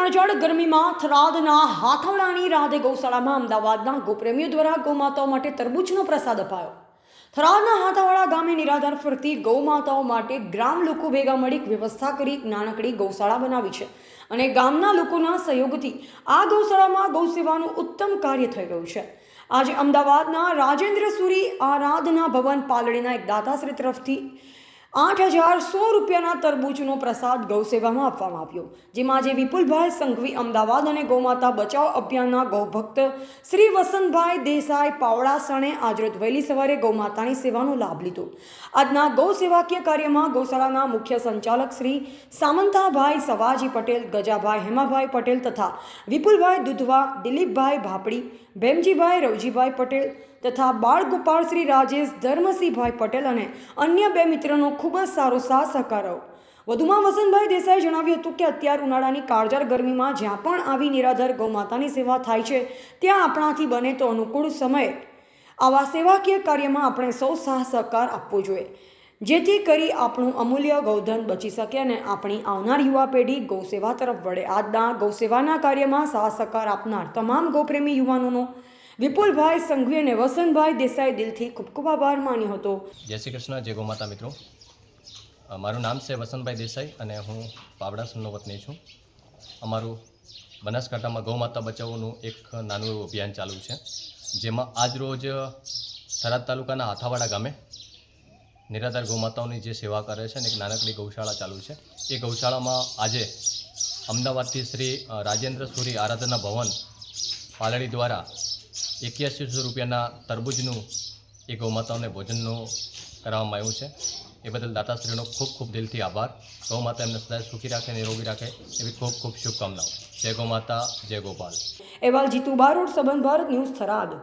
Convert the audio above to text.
પ્રચંડ ગરમીમાં થરાદના હાથવડાની રાધે ગૌશાળામાં અમદાવાદના ગોપ્રેમીઓ દ્વારા ગૌમાતાઓ માટે તરબૂચનો પ્રસાદ અપાયો. થરાદના હાથાવાળા ગામે નિરાધાર ફરતી ગૌમાતાઓ માટે ગ્રામ લોકો ભેગા મળી વ્યવસ્થા કરી નાનકડી ગૌશાળા બનાવી છે અને ગામના લોકોના સહયોગથી આ ગૌશાળામાં ગૌસેવાનું ઉત્તમ કાર્ય થઈ રહ્યું છે. આજે અમદાવાદના રાજેન્દ્ર સુરી આરાધના ભવન પાલડીના એક દાતાશ્રી તરફથી આઠ હજાર સો રૂપિયાના તરબૂચનો પ્રસાદ ગૌસેવામાં આપવામાં આવ્યો, જેમાં આજે વિપુલભાઈ સંઘવી અમદાવાદ અને ગૌમાતા બચાવ અભિયાનના ગૌભક્ત શ્રી વસંતભાઈ દેસાઈ પાવડાસણે આજરોજ વહેલી સવારે ગૌમાતાની સેવાનો લાભ લીધો. આજના ગૌ સેવાકીય કાર્યમાં ગૌશાળાના મુખ્ય સંચાલક શ્રી સામંતાભાઈ સવાજી પટેલ, ગજાભાઈ હેમાભાઈ પટેલ તથા વિપુલભાઈ દુધવા, દિલીપભાઈ ભાપડી, ભેમજીભાઈ રવજીભાઈ પટેલ તથા બાળ ગોપાળ શ્રી રાજેશ ધર્મસિંહભાઈ પટેલ અને અન્ય બે મિત્રનો ખૂબ જ સારો સાથ સહકાર. વધુમાં વસંતભાઈ દેસાઈએ જણાવ્યું હતું કે અત્યાર ઉનાળાની કાળજાર ગરમીમાં જ્યાં પણ આવી નિરાધાર ગૌમાતાની સેવા થાય છે, ત્યાં આપણાથી બને તો અનુકૂળ સમયે. આવા સેવાકીય કાર્યમાં આપણે સૌ સાહ સહકાર આપવો જોઈએ. જેથી કરી આપણું અમૂલ્ય ગૌધન બચી શકે અને આપણી આવનાર યુવા પેઢી ગૌસેવા તરફ વળે. આજના ગૌસેવાના કાર્યમાં સાહ સહકાર આપનાર તમામ ગૌપ્રેમી યુવાનોનો વિપુલભાઈ સંઘવી અને વસંતભાઈ દેસાઈ દિલથી ખૂબ ખૂબ આભાર માન્યો હતો. જય શ્રી કૃષ્ણ, જય ગૌમાતા મિત્રો. મારું નામ છે વસંતભાઈ દેસાઈ અને હું પાવડાસનનો વતની છું. અમારું બનાસકાંઠામાં ગૌમાતા બચાવોનું એક નાનું એવું અભિયાન ચાલુ છે, જેમાં આજ રોજ થરાદ તાલુકાના હાથાવાડા ગામે નિરાધાર ગૌમાતાઓની જે સેવા કરે છે અને એક નાનકડી ગૌશાળા ચાલુ છે. એ ગૌશાળામાં આજે અમદાવાદથી શ્રી રાજેન્દ્ર સુરી આરાધના ભવન પાલડી દ્વારા એક્યાસીસો રૂપિયાના તરબૂજનું એ ગૌમાતાઓને ભોજનનું કરવામાં આવ્યું છે. એ બદલ દાતાશ્રીનો ખૂબ ખૂબ દિલથી આભાર. ગૌમાતા એમને સદાય સુખી રાખે નિરોગી રાખે એવી ખૂબ ખૂબ શુભકામનાઓ. જય ગૌમાતા, જય ગોપાલ. અહેવાલ જીતુ બારોડ સંબંધ ભારત ન્યૂઝ થરાદ.